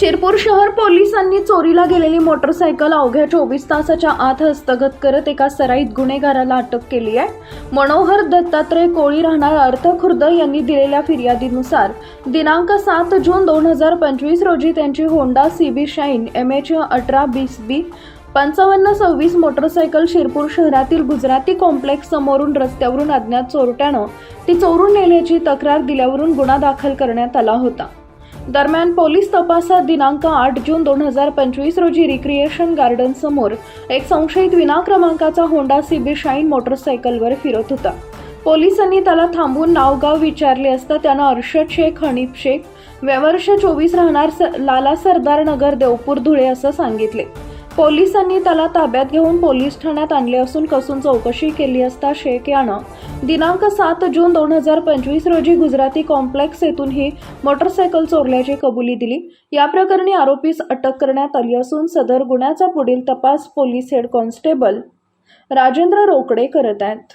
शिरपूर शहर पोलिसांनी चोरीला गेलेली मोटरसायकल अवघ्या चोवीस तासाच्या आत हस्तगत करत एका सराईत गुन्हेगाराला अटक केली आहे. मनोहर दत्तात्रय कोळी राहणार अर्थखुर्द यांनी दिलेल्या फिर्यादीनुसार दिनांक सात जून दोन हजार पंचवीस रोजी त्यांची Honda C B Shine M H अठरा बीस बी पंचावन्न सव्वीस मोटरसायकल शिरपूर शहरातील गुजराती कॉम्प्लेक्स समोरून रस्त्यावरून अज्ञात चोरट्यानं ती चोरून नेल्याची तक्रार दिल्यावरून गुन्हा दाखल करण्यात आला होता. दरम्यान पोलीस तपासात दिनांक आठ जून दोन हजार पंचवीस रोजी रिक्रिएशन गार्डन समोर एक संशयित विना क्रमांकाचा होंडा सीबी शाईन मोटरसायकलवर फिरत होता. पोलिसांनी त्याला थांबून नावगाव विचारले असता त्यानं अर्षद शेख हनीफ शेख व्यवर्ष चोवीस राहणार स- लाला सरदार नगर देवपूर धुळे असं सांगितले. पोलिसांनी त्याला ताब्यात घेऊन पोलीस ठाण्यात आणले असून कसून चौकशी केली असता शेख यानं दिनांक सात जून दोन हजार पंचवीस रोजी गुजराती कॉम्प्लेक्स येथून ही मोटरसायकल चोरल्याची कबुली दिली. या प्रकरणी आरोपीस अटक करण्यात आली असून सदर गुन्ह्याचा पुढील तपास police head constable Rajendra Rokade करत आहेत.